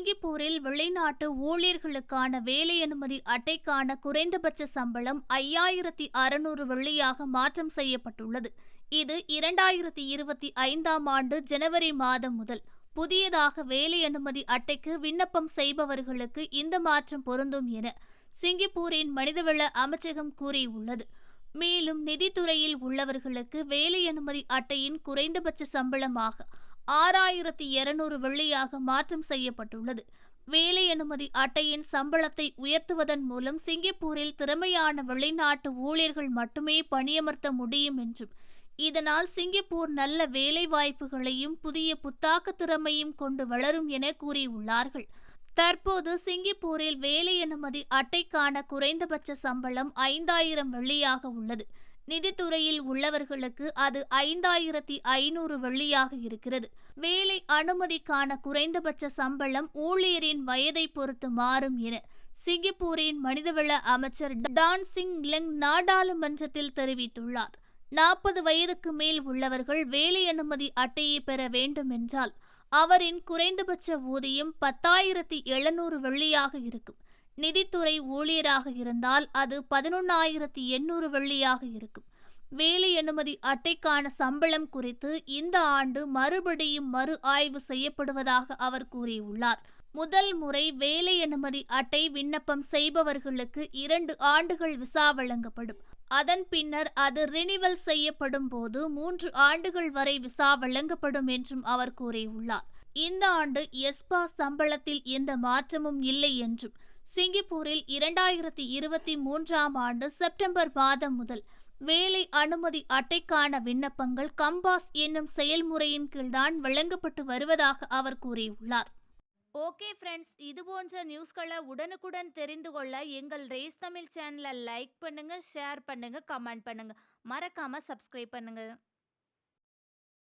சிங்கப்பூரில் வெளிநாட்டு ஊழியர்களுக்கான வேலை அனுமதி அட்டைக்கான குறைந்தபட்ச சம்பளம் ஐயாயிரத்தி அறுநூறு வெள்ளியாக மாற்றம் செய்யப்பட்டுள்ளது. இது இரண்டாயிரத்தி இருபத்தி ஐந்தாம் ஆண்டு ஜனவரி மாதம் முதல். புதியதாக வேலை அனுமதி அட்டைக்கு விண்ணப்பம் செய்பவர்களுக்கு இந்த மாற்றம் பொருந்தும் என சிங்கப்பூரின் மனிதவள அமைச்சகம் கூறியுள்ளது. மேலும் நிதித்துறையில் உள்ளவர்களுக்கு வேலை அனுமதி அட்டையின் குறைந்தபட்ச சம்பளமாக ஆறாயிரத்தி இருநூறு வெள்ளியாக மாற்றம் செய்யப்பட்டுள்ளது. வேலை அனுமதி அட்டையின் சம்பளத்தை உயர்த்துவதன் மூலம் சிங்கப்பூரில் திறமையான வெளிநாட்டு ஊழியர்கள் மட்டுமே பணியமர்த்த முடியும் என்றும் இதனால் சிங்கப்பூர் நல்ல வேலை வாய்ப்புகளையும் புதிய புத்தாக்க திறமையும் கொண்டு வளரும் என கூறியுள்ளார்கள். தற்போது சிங்கப்பூரில் வேலை அனுமதி அட்டைக்கான குறைந்தபட்ச சம்பளம் ஐந்தாயிரம் வெள்ளியாக உள்ளது. நிதித்துறையில் உள்ளவர்களுக்கு அது ஐந்தாயிரத்தி ஐநூறு வெள்ளியாக இருக்கிறது. வேலை அனுமதிக்கான குறைந்தபட்ச சம்பளம் ஊழியரின் வயதை பொறுத்து மாறும் என சிங்கப்பூரின் மனிதவள அமைச்சர் டான் சிங் லெங் நாடாளுமன்றத்தில் தெரிவித்துள்ளார். நாற்பது வயதுக்கு மேல் உள்ளவர்கள் வேலை அனுமதி அட்டையை பெற வேண்டும் என்றால் அவரின் குறைந்தபட்ச ஊதியம் பத்தாயிரத்தி எழுநூறு வெள்ளியாக இருக்கும். நிதித்துறை ஊழியராக இருந்தால் அது பதினொன்னாயிரத்தி எண்ணூறு வெள்ளியாக இருக்கும். வேலை அனுமதி அட்டைக்கான சம்பளம் குறித்து இந்த ஆண்டு மறுபடியும் மறு ஆய்வு செய்யப்படுவதாக அவர் கூறியுள்ளார். முதல் முறை வேலை அனுமதி அட்டை விண்ணப்பம் செய்பவர்களுக்கு இரண்டு ஆண்டுகள் விசா வழங்கப்படும். அதன் பின்னர் அது ரினிவல் செய்யப்படும் போது மூன்று ஆண்டுகள் வரை விசா வழங்கப்படும் என்றும் அவர் கூறியுள்ளார். இந்த ஆண்டு எஸ்பா சம்பளத்தில் எந்த மாற்றமும் இல்லை என்றும் சிங்கப்பூரில் இரண்டாயிரத்தி இருபத்தி மூன்றாம் ஆண்டு செப்டம்பர் மாதம் முதல் வேலை அனுமதி அட்டைக்கான விண்ணப்பங்கள் கம்பாஸ் என்னும் செயல்முறையின் கீழ்தான் வழங்கப்பட்டு வருவதாக அவர் கூறியுள்ளார். ஓகே ஃப்ரெண்ட்ஸ் இது போன்ற நியூஸ்களை உடனுக்குடன் தெரிந்து கொள்ள எங்கள் ரேஸ் தமிழ் சேனலை லைக் பண்ணுங்கள் ஷேர் பண்ணுங்கள் கமெண்ட் பண்ணுங்கள் மறக்காமல் சப்ஸ்கிரைப் பண்ணுங்கள்